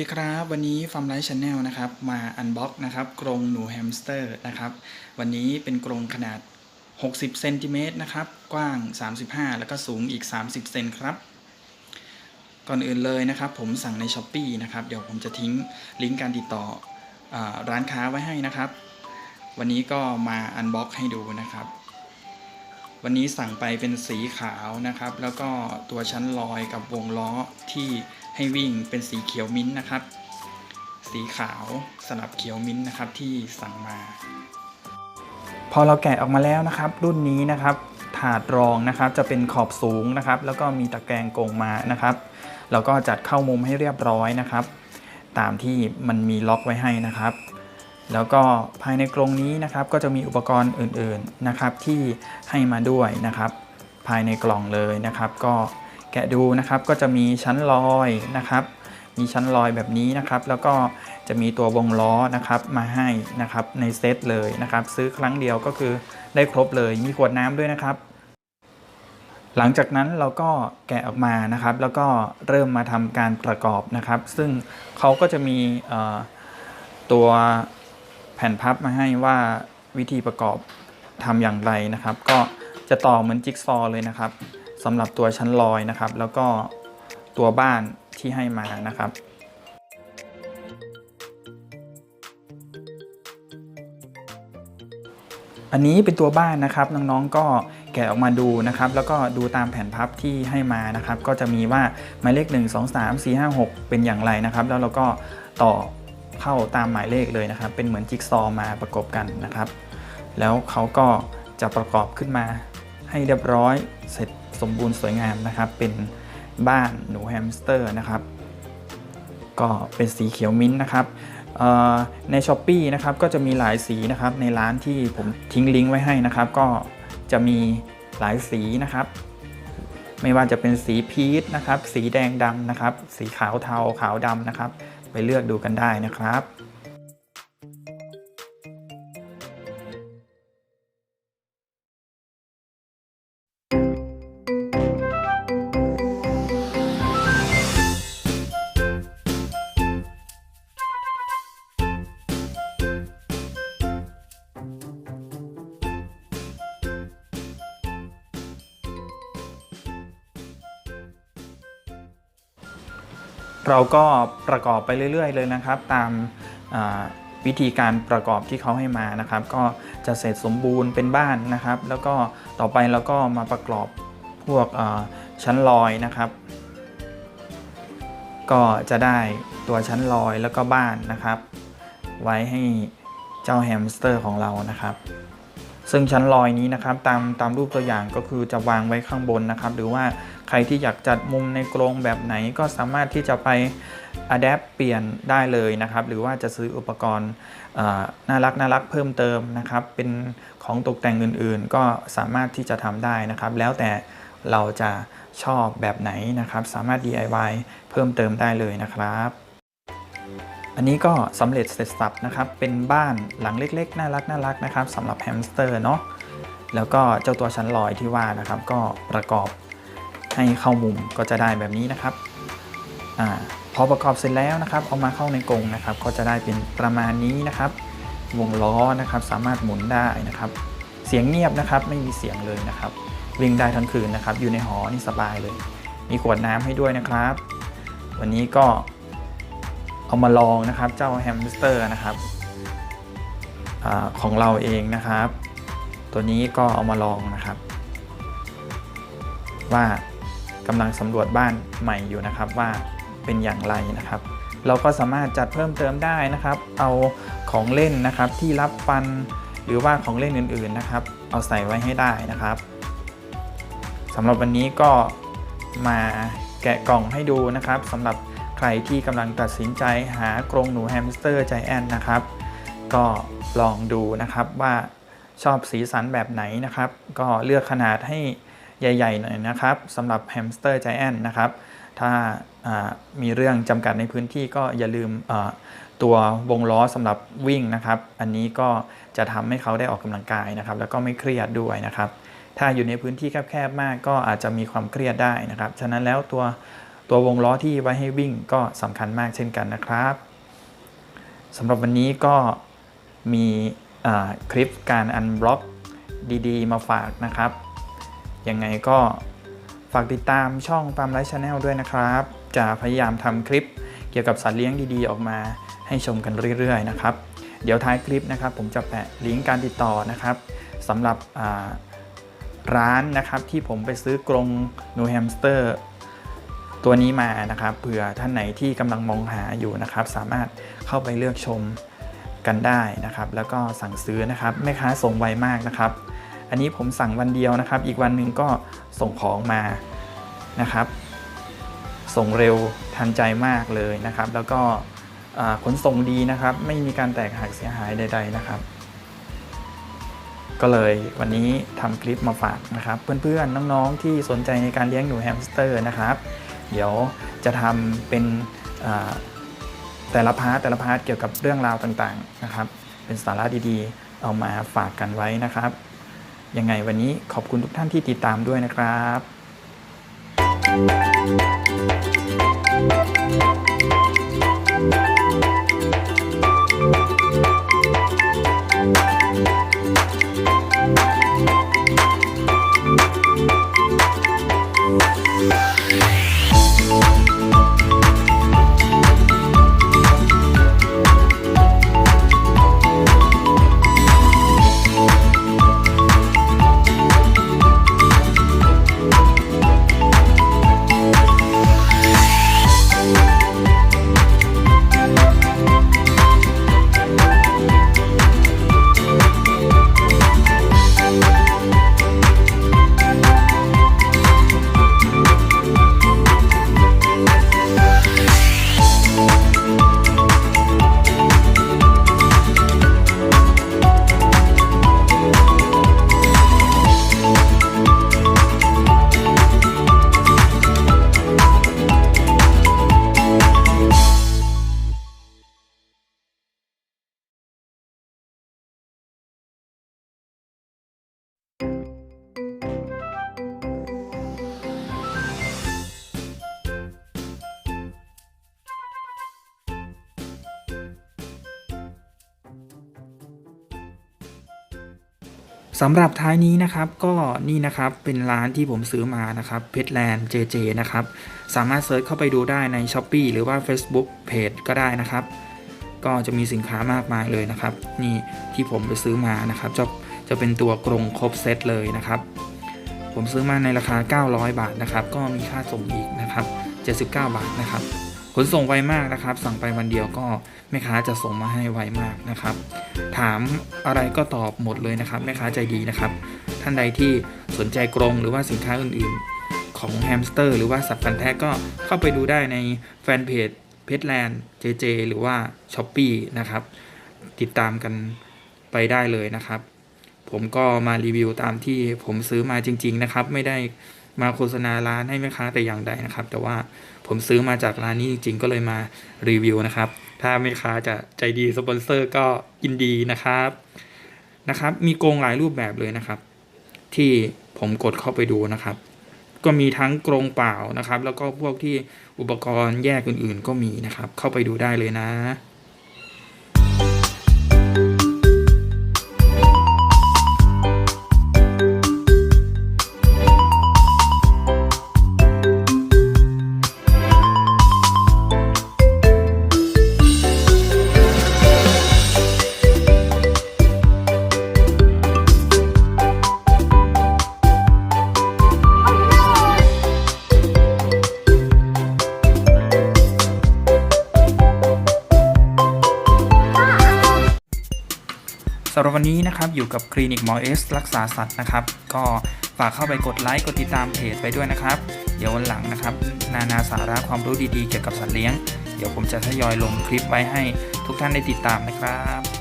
ดีครับ วันนี้ฟาร์มไลท์ชาแนลนะครับมาอันบ็อกนะครับกรงหนูแฮมสเตอร์นะครับวันนี้เป็นกรงขนาด 60เซนติเมตรนะครับกว้าง 35 แล้วก็สูงอีก 30เซนครับ ก่อนอื่นเลยนะครับ ผมสั่งใน s h อ p e e นะครับเดี๋ยวผมจะทิ้งลิงก์การติดต่ออร้านค้าไว้ให้นะครับ วันนี้ก็มาอันบ็อกให้ดูนะครับ วันนี้สั่งไปเป็นสีขาวนะครับ แล้วก็ตัวชั้นลอยกับวงล้อที่ให้วิ่งเป็นสีเขียวมิ้นท์นะครับ สีขาวสลับเขียวมิ้นท์นะครับที่สั่งมา พอเราแกะออกมาแล้วนะครับ รุ่นนี้นะครับ ถาดรองนะครับจะเป็นขอบสูงนะครับ แล้วก็มีตะแกรงกงมานะครับแล้วก็จัดเข้ามุมให้เรียบร้อยนะครับ ตามที่มันมีล็อกไว้ให้นะครับ แล้วก็ภายในกรงนี้นะครับก็จะมีอุปกรณ์อื่นๆนะครับที่ให้มาด้วยนะครับภายในกล่องเลยนะครับ ก็แกะดูนะครับก็จะมีชั้นลอยนะครับ มีชั้นลอยแบบนี้นะครับ แล้วก็จะมีตัววงล้อนะครับมาให้นะครับในเซตเลยนะครับ ซื้อครั้งเดียวก็คือได้ครบเลยมีขวดน้ำด้วยนะครับ หลังจากนั้นเราก็แกะออกมานะครับ แล้วก็เริ่มมาทำการประกอบนะครับ ซึ่งเขาก็จะมีตัว แผ่นพับมาให้ว่าวิธีประกอบทำอย่างไรนะครับ ก็จะต่อเหมือนจิ๊กซอว์เลยนะครับสำหรับตัวชั้นลอยนะครับ แล้วก็ตัวบ้านที่ให้มานะครับอันนี้เป็นตัวบ้านนะครับน้องๆก็แกะออกมาดูนะครับ แล้วก็ดูตามแผ่นพับที่ให้มานะครับ ก็จะมีว่าหมายเลข 1 2 3 4 5 6 เป็นอย่างไรนะครับ แล้วเราก็ต่อ เข้าตามหมายเลขเลยนะครับ เป็นเหมือนจิ๊กซอว์มาประกบกันนะครับ แล้วเขาก็จะประกอบขึ้นมาให้เรียบร้อยเสร็จสมบูรณ์สวยงามนะครับ เป็นบ้านหนูแฮมสเตอร์นะครับ ก็เป็นสีเขียวมิ้นท์นะครับใน s h อ p e e นะครับก็จะมีหลายสีนะครับในร้านที่ผมทิ้งลิงก์ไว้ให้นะครับ ก็จะมีหลายสีนะครับ ไม่ว่าจะเป็นสีพีชนะครับ สีแดงดำนะครับ สีขาวเทาขาวดำนะครับ ไปเลือกดูกันได้นะครับ เราก็ประกอบไปเรื่อยๆ เลยนะครับ ตามวิธีการประกอบที่เขาให้มานะครับ ก็จะเสร็จสมบูรณ์เป็นบ้านนะครับ แล้วก็ต่อไปเราก็มาประกอบพวกชั้นลอยนะครับ ก็จะได้ตัวชั้นลอยแล้วก็บ้านนะครับ ไว้ให้เจ้าแฮมสเตอร์ของเรานะครับ ซึ่งชั้นลอยนี้นะครับตามตามรูปตัวอย่างก็คือจะวางไว้ข้างบนนะครับ หรือว่าใครที่อยากจัดมุมในกรงแบบไหนก็สามารถที่จะไปอัดแอปเปลี่ยนได้เลยนะครับ หรือว่าจะซื้ออุปกรณ์น่ารักน่ารักเพิ่มเติมนะครับ เป็นของตกแต่งอื่นๆ ก็สามารถที่จะทำได้นะครับ แล้วแต่เราจะชอบแบบไหนนะครับ สามารถ DIY เพิ่มเติมได้เลยนะครับ อันนี้ก็สำเร็จเสร็จสับนะครับ เป็นบ้านหลังเล็กๆ น่ารักน่ารักนะครับสำหรับแฮมสเตอร์เนาะ แล้วก็เจ้าตัวชั้นลอยที่ว่านะครับ ก็ประกอบให้เข้ามุมก็จะได้แบบนี้นะครับอาพอประกอบเสร็จแล้วนะครับ เอามาเข้าในกรงนะครับ ก็จะได้เป็นประมาณนี้นะครับ วงล้อนะครับสามารถหมุนได้นะครับ เสียงเงียบนะครับ ไม่มีเสียงเลยนะครับ วิ่งได้ทั้งคืนนะครับ อยู่ในหอนี่สบายเลย มีขวดน้ำให้ด้วยนะครับ วันนี้ก็ เอามาลองนะครับ เจ้าแฮมสเตอร์นะครับอของเราเองนะครับ ตัวนี้ก็เอามาลองนะครับ ว่ากำลังสำรวจบ้านใหม่อยู่นะครับว่าเป็นอย่างไรนะครับ เราก็สามารถจัดเพิ่มเติมได้นะครับ เอาของเล่นนะครับที่รับฟันหรือว่าของเล่นอื่นๆนะครับ เอาใส่ไว้ให้ได้นะครับสำหรับวันนี้ก็มาแกะกล่องให้ดูนะครับสำหรับ ใครที่กำลังตัดสินใจหากรงหนูแฮมสเตอร์ใจแอนนะครับ ก็ลองดูนะครับว่าชอบสีสันแบบไหนนะครับ ก็เลือกขนาดให้ใหญ่ๆหน่อยนะครับสำหรับแฮมสเตอร์ใจแอนนะครับ ถ้ามีเรื่องจำกัดในพื้นที่ก็อย่าลืมตัววงล้อสำหรับวิ่งนะครับ อันนี้ก็จะทำให้เขาได้ออกกำลังกายนะครับ แล้วก็ไม่เครียดด้วยนะครับ ถ้าอยู่ในพื้นที่แคบๆมาก ก็อาจจะมีความเครียดได้นะครับ ฉะนั้นแล้วตัว ตัววงล้อที่ไว้ให้วิ่งก็สำคัญมากเช่นกันนะครับสำหรับวันนี้ก็มีคลิปการอันบล็อกดีๆ มาฝากนะครับ ยังไงก็ฝากติดตามช่อง Farm Life Channel ด้วยนะครับ จะพยายามทำคลิปเกี่ยวกับสัตว์เลี้ยงดีๆ ออกมาให้ชมกันเรื่อยๆนะครับ เดี๋ยวท้ายคลิปนะครับ ผมจะแปะลิงก์การติดต่อนะครับสำหรับร้านนะครับที่ผมไปซื้อกรงนูแฮมสเตอร์ ตัวนี้มานะครับเผื่อท่านไหนที่กำลังมองหาอยู่นะครับ สามารถเข้าไปเลือกชมกันได้นะครับ แล้วก็สั่งซื้อนะครับแม่ค้าส่งไวมากนะครับ อันนี้ผมสั่งวันเดียวนะครับ อีกวันหนึ่งก็ส่งของมานะครับ ส่งเร็วทันใจมากเลยนะครับ แล้วก็ขนส่งดีนะครับ ไม่มีการแตกหักเสียหายใด ๆนะครับก็เลยวันนี้ทำคลิปมาฝากนะครับ เพื่อนๆ น้องๆ ที่สนใจในการเลี้ยงหนูแฮมสเตอร์นะครับ เดี๋ยวจะทำเป็นแต่ละพาร์ทแต่ละพาร์ทเกี่ยวกับเรื่องราวต่างๆนะครับ เป็นสาระดีๆ เอามาฝากกันไว้นะครับ ยังไงวันนี้ขอบคุณทุกท่านที่ติดตามด้วยนะครับ สำหรับท้ายนี้นะครับก็นี่นะครับเป็นร้านที่ผมซื้อมานะครับเพ t แลนด์ JJ นะครับ สามารถเซิร์ชเข้าไปดูได้ใน s h อ p e e หรือว่า Facebook Page ก็ได้นะครับ ก็จะมีสินค้ามากมายเลยนะครับ นี่ที่ผมไปซื้อมานะครับจะจะเป็นตัวกรงครบเซตเลยนะครับ ผมซื้อมาในราคา 900 บาทนะครับ ก็มีค่าส่งอีกนะครับ 79 บาทนะครับ ขนส่งไวมากนะครับ สั่งไปวันเดียวก็แม่ค้าจะส่งมาให้ไวมากนะครับ ถามอะไรก็ตอบหมดเลยนะครับ แม่ค้าใจดีนะครับ ท่านใดที่สนใจกรงหรือว่าสินค้าอื่นๆ ของแฮมสเตอร์ หรือว่าสัตว์พันธุ์แท้ก็เข้าไปดูได้ในแฟนเพจเพจแลนด์ JJ หรือว่า s h อ p e e นะครับ ติดตามกันไปได้เลยนะครับ ผมก็มารีวิวตามที่ผมซื้อมาจริง ๆ นะครับ ไม่ได้ มาโฆษณาร้านให้แม่ค้าแต่อย่างใดนะครับ แต่ว่าผมซื้อมาจากร้านนี้จริงๆก็เลยมารีวิวนะครับ ถ้าแม่ค้าจะใจดีสปอนเซอร์ก็ยินดีนะครับนะครับ มีโกรงหลายรูปแบบเลยนะครับ ที่ผมกดเข้าไปดูนะครับ ก็มีทั้งกรงเปล่านะครับ แล้วก็พวกที่อุปกรณ์แยกอื่นๆ ก็มีนะครับ เข้าไปดูได้เลยนะำหรับวันนี้นะครับอยู่กับคลินิกหมอเอสรักษาสัตว์นะครับ ก็ฝากเข้าไปกดไลค์กดติดตามเพจไปด้วยนะครับ เดี๋ยววันหลังนะครับ นานาสาระความรู้ดีๆเกี่ยวกับสัตว์เลี้ยง เดี๋ยวผมจะทยอยลงคลิปไว้ให้ทุกท่านได้ติดตามนะครับ